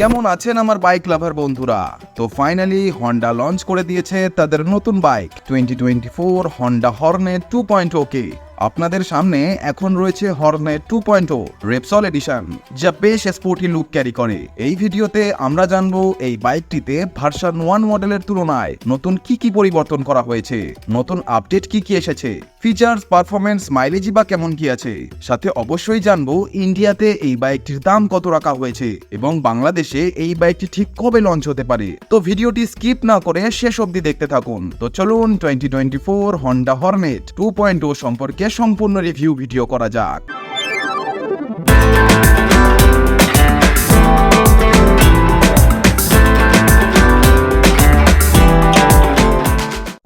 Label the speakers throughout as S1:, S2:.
S1: কেমন আছেন আমার বাইক লাভার বন্ধুরা? তো ফাইনালি হন্ডা লঞ্চ করে দিয়েছে তাদের নতুন bike twenty twenty four Honda Hornet two point okay আপনাদের সামনে এখন রয়েছে Hornet two point Repsol edition যা বেশ স্পোর্টি লুক ক্যারি করে। এই ভিডিওতে আমরা জানব এই বাইকটিতে ভার্সন ওয়ান মডেলের তুলনায় নতুন কি কি পরিবর্তন করা হয়েছে, নতুন আপডেট কি কি এসেছে ফিচার্স পারফরমেন্স মাইলেজই বা কেমন কি আছে, সাথে অবশ্যই জানব ইন্ডিয়াতে এই বাইকটির দাম কত রাখা হয়েছে এবং বাংলাদেশে এই বাইকটি ঠিক কবে লঞ্চ হতে পারে। তো ভিডিওটি স্কিপ না করে শেষ অবধি দেখতে থাকুন। তো চলুন twenty twenty four Honda Hornet two point সম্পর্কে সম্পূর্ণ রিভিউ ভিডিও করা যাক।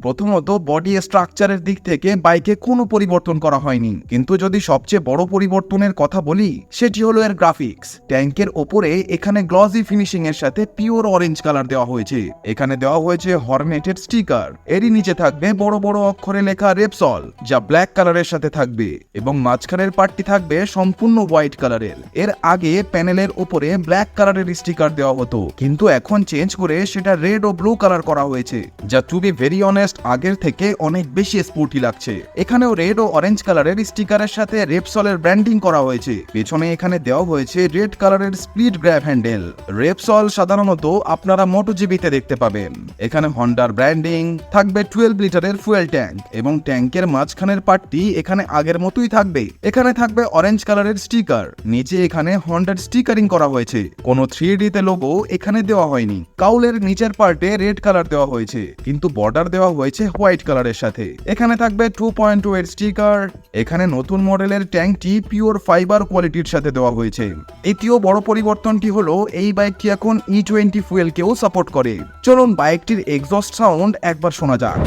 S1: প্রথমত বডি স্ট্রাকচারের দিক থেকে বাইকে কোনো পরিবর্তন করা হয়নি। কিন্তু যদি সবচেয়ে বড় পরিবর্তনের কথা বলি, সেটি হলো এর গ্রাফিক্স ট্যাঙ্কের ওপরে এখানে গ্লসি ফিনিশিং এর সাথে পিওর অরেঞ্জ কালার দেওয়া হয়েছে। এখানে দেওয়া হয়েছে হর্নেটেড স্টিকার এরই নিচে থাকবে বড় বড় অক্ষরে লেখা রেপসল যা ব্ল্যাক কালারের সাথে থাকবে, এবং মাঝখানের পার্টটি থাকবে সম্পূর্ণ হোয়াইট কালারের এর। আগে প্যানেলের ওপরে ব্ল্যাক কালারের স্টিকার দেওয়া হতো। কিন্তু এখন চেঞ্জ করে সেটা রেড ও ব্লু কালার করা হয়েছে, যা টু বি ভেরি অনেস্ট আগের থেকে অনেক বেশি স্পোর্টি লাগছে। এখানেও রেড ও অরেঞ্জ কালারের স্টিকারের সাথে রেপসলের ব্র্যান্ডিং করা হয়েছে। পেছনে এখানে দেওয়া হয়েছে রেড কালারের স্প্লিট গ্র্যাব হ্যান্ডেল রেপসল সাধারণত আপনারা মোটোজিবিতে দেখতে পাবেন। এখানে হন্ডার ব্র্যান্ডিং থাকবে টুয়েলভ লিটারের ফুয়েল ট্যাঙ্ক এবং ট্যাঙ্কের মাঝখানের পার্টটি এখানে আগের মতোই থাকবে। এখানে থাকবে অরেঞ্জ কালারের স্টিকার নিচে এখানে হন্ডার স্টিকারিং করা হয়েছে। কোনো থ্রি ডিতে লোগো এখানে দেওয়া হয়নি। কাউলের নিচের পার্টে রেড কালার দেওয়া হয়েছে। কিন্তু বর্ডার দেওয়া হয়েছে। হোয়াইট কালারের সাথে। এখানে থাকবে টু পয়েন্ট টু এর স্টিকার এখানে নতুন মডেলের ট্যাঙ্কটি পিওর ফাইবার কোয়ালিটির সাথে দেওয়া হয়েছে। দ্বিতীয় বড় পরিবর্তনটি হলো, এই বাইকটি এখন ই টোয়েন্টি ফুয়েলকেও সাপোর্ট করে। চলুন বাইকটির এক্সস্ট সাউন্ড একবার শোনা যাক।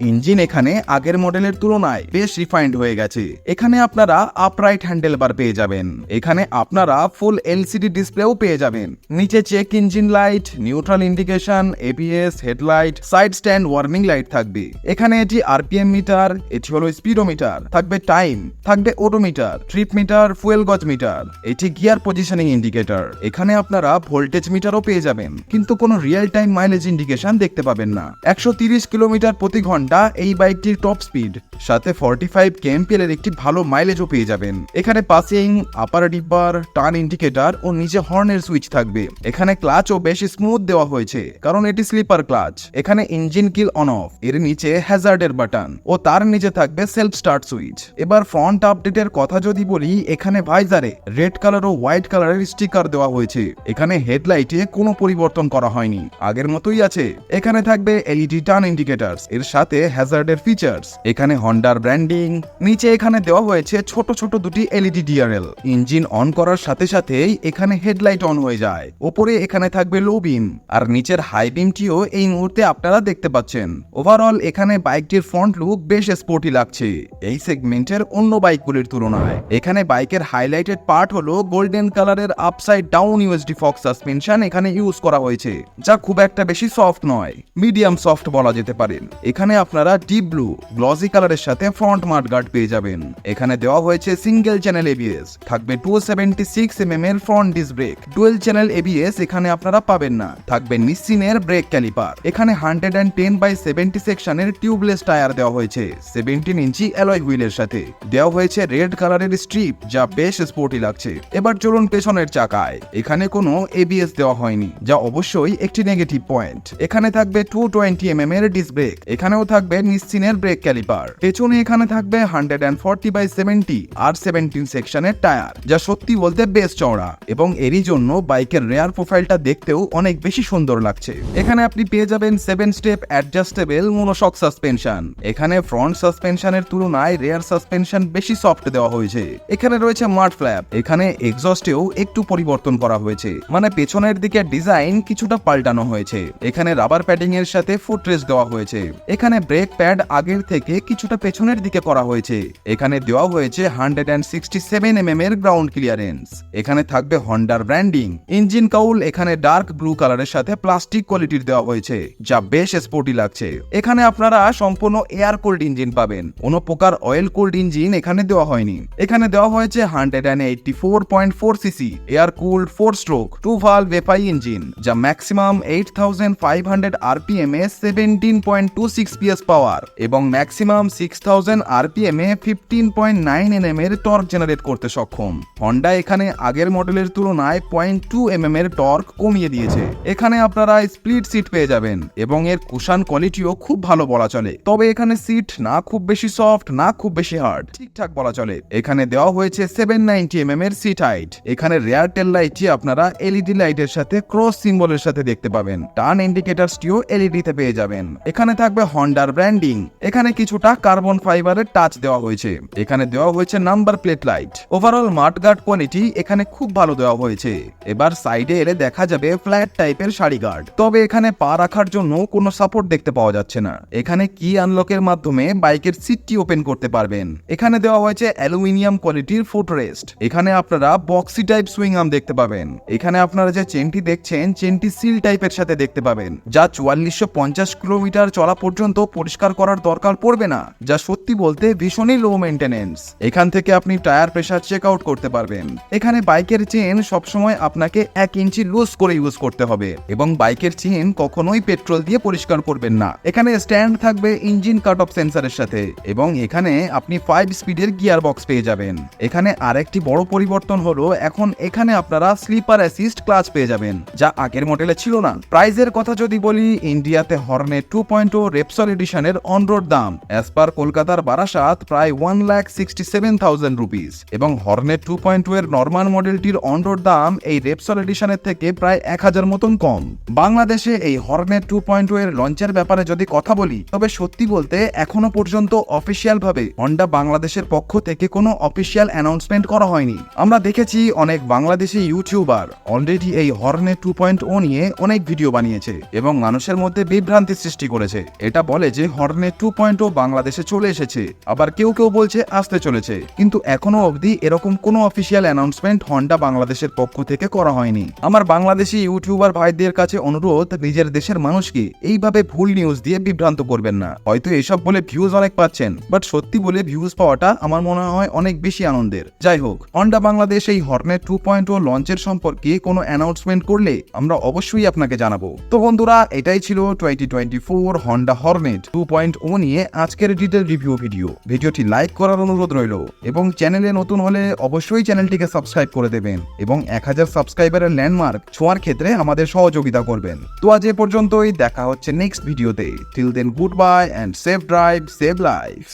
S1: ইঞ্জিন এখানে আগের মডেলের তুলনায় বেশ রিফাইন্ড হয়ে গেছে। এখানে আপনারা আপরাইট হ্যান্ডেল বার পেয়ে যাবেন। এখানে আপনারা ফুল এলসিডি ডিসপ্লেও পেয়ে যাবেন। নিচে check engine light neutral indication APS headlight side stand warning light থাকবে। এখানে এটি আরপিএম মিটার এটি হলো স্পিডোমিটার থাকবে টাইম থাকবে odometer trip meter fuel gauge meter এটি গিয়ার পজিশনিং ইন্ডিকেটর এখানে আপনারা ভোল্টেজ মিটারও পেয়ে যাবেন। কিন্তু কোনো রিয়েল টাইম মাইলেজ ইন্ডিকেশন দেখতে পাবেন না। একশো কিলোমিটার প্রতি ঘণ্টা এই বাইকটির টপ স্পিড সাথে ফর্টি ফাইভ কেএমপিএল এর একটি ভালো মাইলেজও পেয়ে যাবেন। এখানে passing upper dipper turn indicator ও নিচে হর্নের সুইচ থাকবে। এখানে ক্লাচও বেশ স্মুথ দেওয়া হয়েছে, কারণ এটি স্লিপার ক্লাচ এখানে ইঞ্জিন কিল অন অফ এর নিচে হ্যাজার্ডের বাটন ও তার নিচে থাকবে সেলফ স্টার্ট সুইচ এবার ফ্রন্ট আপডেটের কথা যদি বলি, এখানে ভাইজারে রেড কালার ও হোয়াইট কালারের স্টিকার দেওয়া হয়েছে। এখানে হেডলাইটে কোনো পরিবর্তন করা হয়নি। আগের মতোই আছে। এখানে থাকবে এলইডি টার্ন ইন্ডিকেটার্স এর সাথে হ্যাজার্ডের ফিচার্স এখানে হন্ডার ব্র্যান্ডিং নিচে এখানে দেওয়া হয়েছে ছোট ছোট দুটি এলইডি ডিআরএল ইঞ্জিন অন করার সাথে সাথেই এখানে হেডলাইট অন হয়ে যায়। ওপরে এখানে থাকবে লো বিম আর নিচের হাই বিমটিও এই মুহূর্তে আপনারা দেখতে পাচ্ছেন। ওভারঅল এখানে বাইকটির ফ্রন্ট লুক বেশ স্পোর্টি লাগছে। এই সেগমেন্টের অন্য বাইকগুলির তুলনায়। এখানে বাইকের হাইলাইটেড পার্ট হলো গোল্ডেন কালারের upside down USD fox suspension এখানে ইউজ করা হয়েছে, যা খুব একটা বেশি সফট নয়। মিডিয়াম সফট বলা যেতে পারে। এখানে আপনারা ডিপ ব্লু গ্লসি কালারের সাথে ফ্রন্ট মার্ট গার্ড পেয়ে যাবেন। এখানে দেওয়া হয়েছে সিঙ্গেল চ্যানেল এবিএস থাকবে two seventy six M M এর front disc brake dual channel ABS এখানে আপনারা পাবেন না। থাকবে নিশ্চিনের ব্রেক ক্যালিপার এখানে hundred and ten by seventy সেকশনের টিউবলেস টায়ার দেওয়া হয়েছে। সেভেন্টিন ইঞ্চি অ্যালয় হুইলের সাথে। দেওয়া হয়েছে রেড কালারের স্ট্রিপ যা বেশ স্পোর্টি লাগছে। এবার চলুন পেছনের চাকায়। এখানে কোনো এবিএস দেওয়া হয়নি, যা অবশ্যই একটি নেগেটিভ পয়েন্ট এখানে থাকবে টু টোয়েন্টি এম এম এর ডিস ব্রেক এখানেও থাকবে নিশ্চিনের ব্রেক ক্যালিপার পেছনে এখানে থাকবে hundred and forty by seventy R seventeen সেকশনের টায়ার যা সত্যি বলতে বেশ চওড়া এবং এরই জন্য বাইকের রেয়ার প্রোফাইলটা দেখতেও অনেক বেশি সুন্দর লাগছে। এখানে আপনি পেয়ে যাবেন seven step adjustable monoshock suspension এখানে ফ্রন্ট সাসপেনশনের তুলনায় রেয়ার সাসপেনশন বেশি সফট দেওয়া হয়েছে। এখানে রয়েছে মার্ট ফ্ল্যাপ এখানে এক্সস্টেও একটু পরিবর্তন করা হয়েছে। মানে পেছনের দিকে ডিজাইন কিছুটা পাল্টানো হয়েছে। এখানে রাবার প্যাডিং এর সাথে ফুট রেস্ট দেওয়া হয়েছে। এখানে ব্রেক প্যাড আগের থেকে কিছুটা পেছনের দিকে করা হয়েছে। এখানে দেওয়া হয়েছে hundred and sixty seven M এর গ্রাউন্ড ক্লিয়ারেন্স এখানে থাকবে হন্ডার ব্র্যান্ডিং ইঞ্জিন কাউল এখানে ডার্ক ব্লু কালারের সাথে প্লাস্টিক কোয়ালিটির দেওয়া হয়েছে, যা বেশ স্পোর্টি লাগছে। এখানে আপনারা সম্পূর্ণ এয়ার কোল্ড ইঞ্জিন পাবেন। কোনো প্রকার অয়েল কোল্ড ইঞ্জিন এখানে দেওয়া হয়নি। এখানে দেওয়া হয়েছে hundred and eighty four point four CC air cooled four stroke two valve ভেপাই engine যা maximum eight thousand five hundred RPM এ seventeen point two six PS power এবং ম্যাক্সিমাম সিক্স থাউজেন্ড আরপিএম এ fifteen point nine NM এর torque generate করতে সক্ষম। Honda এখানে আগের মডেলের তুলনায় পয়েন্ট টু এমএম এর টর্ক কমিয়ে দিয়েছে। এখানে আপনারা স্প্লিট সিট পেয়ে যাবেন এবং এর কুশান কোয়ালিটিও খুব ভালো বলা চলে। তবে এখানে সিট না খুব বেশি সফট না খুব বেশি হার্ড ঠিকঠাক বলা চলে। এখানে দেওয়া হয়েছে সেভেন নাইনটি এমএম এর সিট হাইট এখানে রেয়ার টেল লাইটটি আপনারা এলইডি লাইটের সাথে ক্রস সিম্বলের সাথে দেখতে পাবেন। টার্ন ইন্ডিকেটারসটিও এলইডি তে পেয়ে যাবেন। এখানে থাকবে হন্ডার ব্র্যান্ডিং এখানে কিছুটা কার্বন ফাইবারের টাচ দেওয়া হয়েছে। এখানে দেওয়া হয়েছে number plate light overall mudguard quality এখানে খুব ভালো দেওয়া হয়েছে। এবার সাইডে এলে দেখা যাবে ফ্ল্যাট টাইপের সারি গার্ড তবে এখানে পা রাখার জন্য কোনো সাপোর্ট দেখতে পাওয়া যাচ্ছে না। এখানে কি আনলকের মাধ্যমে বাইকের সিটটি ওপেন করতে পারবেন। এখানে দেওয়া হয়েছে অ্যালুমিনিয়াম কোয়ালিটির ফুট রেস্ট এখানে আপনারা বক্সি টাইপ সুইং আর্ম দেখতে পাবেন। এখানে আপনারা যে চেনটি দেখছেন চেনটি সিল টাইপের সাথে দেখতে পাবেন। যা চুয়াল্লিশশো পঞ্চাশ কিলোমিটার চলা পর্যন্ত পরিষ্কার করার দরকার পড়বে না, যা সত্যি বলতে ভীষণই লো মেনটেনেন্স এখান থেকে আপনি টায়ার প্রেশার চেক আউট করতে পারবেন। এখানে বাইকের চেন সবসময় আপনাকে এক ইঞ্চি লুজ করে ইউজ করতে হবে এবং বাইকের চেন কখনোই পেট্রোল দিয়ে পরিষ্কার করবেন না। এখানে স্ট্যান্ড থাকবে ইঞ্জিন কাট অফ সেন্সারের সাথে এবং এখানে আপনি ফাইভ স্পিডের গিয়ার বক্স পেয়ে যাবেন। এখানে আরেকটি বড় পরিবর্তন হলো, এখন এখানে আপনারা স্লিপার অ্যাসিস্ট ক্লাচ পেয়ে যাবেন, যা আগের মডেলে ছিল না। প্রাইজের কথা যদি বলি ইন্ডিয়াতে হর্নে টু পয়েন্ট ও রেপসল এডিশনের অনরোড দাম অ্যাজ পার কলকাতার বারাসাত, প্রায় one lakh sixty seven thousand rupees এবং হর্নের টু পয়েন্ট টু এর নর্মাল মডেলটির অনরোড দাম এই রেপসল এডিশনের থেকে প্রায় এক হাজার মতন কম। বাংলাদেশে এই হর্নের টু পয়েন্ট টু এর লঞ্চের ব্যাপারে যদি কথা বলি, তবে সত্যি বলতে এখনও পর্যন্ত অফিসিয়াল ভাবে হন্ডা বাংলাদেশের পক্ষ থেকে কোনো অফিসিয়াল অ্যানাউন্সমেন্ট করা হয়নি। আমরা দেখেছি অনেক বাংলাদেশি ইউটিউবার অলরেডি এই হর্নের টু পয়েন্ট ও নিয়ে অনেক ভিডিও বানিয়েছে এবং মানুষের মধ্যে বিভ্রান্তি সৃষ্টি করেছে। এটা বলে যে হর্নের টু পয়েন্ট ও বাংলাদেশে চলে এসেছে। আবার কেউ কেউ বলছে আসতে চলেছে। কিন্তু এখনও অবধি এরকম কোনো অফিসিয়াল অ্যানাউন্সমেন্ট হন্ডা বাংলাদেশের পক্ষ থেকে করা হয়নি। আমার বাংলাদেশি ইউটিউবার ভাইদের কাছে অনুরোধ, নিজের দেশের মানুষকে এইভাবে ভুল নিউজ দিয়ে বিভ্রান্ত করবেন না। হয়তো এসব বলে ভিউজ অনেক পাচ্ছেন বাট সত্যি বলে ভিউজ পাওয়াটা আমার মনে হয় অনেক বেশি আনন্দের। যাই হোক, হন্ডা বাংলাদেশ এই হর্নের টু পয়েন্ট ও লঞ্চের সম্পর্কে কোনো অ্যানাউন্সমেন্ট করলে আমরা অবশ্যই আপনাকে জানাব। তো বন্ধুরা, এটাই ছিল twenty twenty four Honda Hornet two point ও নিয়ে আজকের ডিটেল রিভিউ ভিডিও। ভিডিওটি লাইক করার অনুরোধ রইল এবং চ্যানেলে নতুন হলে অবশ্যই চ্যানেলটিকে সাবস্ক্রাইব করে দেবেন এবং এক হাজার সাবস্ক্রাইবারের ল্যান্ডমার্ক ছোঁয়ার ক্ষেত্রে আমাদের সহযোগিতা করবেন। তো আজ এ পর্যন্তই, দেখা হচ্ছে নেক্সট ভিডিওতে। Till then good bye and safe drive save life